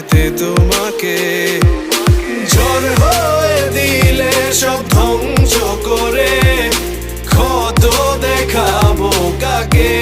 যেতে তোমাকে। ঝড় হয়ে দিলে সব ধ্বংস করে। ক্ষত দেখাবো কাকে?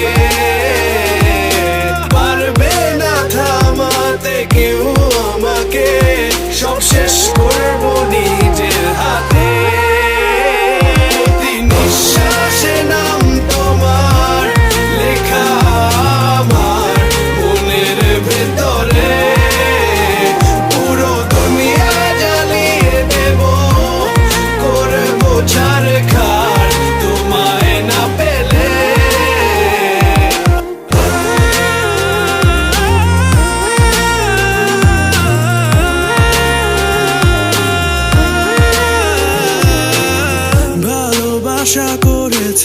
আশা করেছ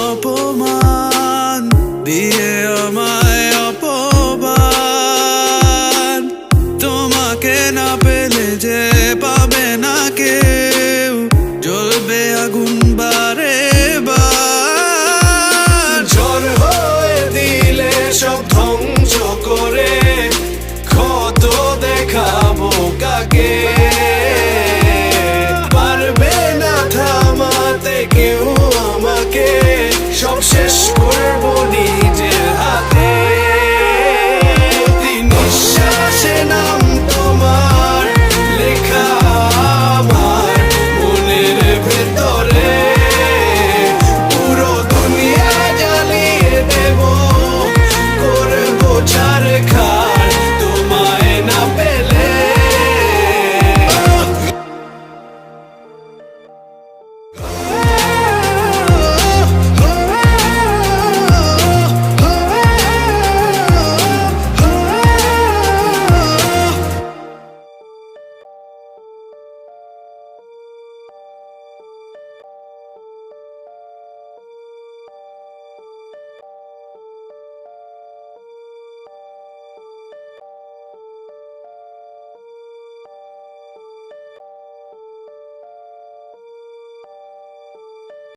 অপমান দিয়ে আমার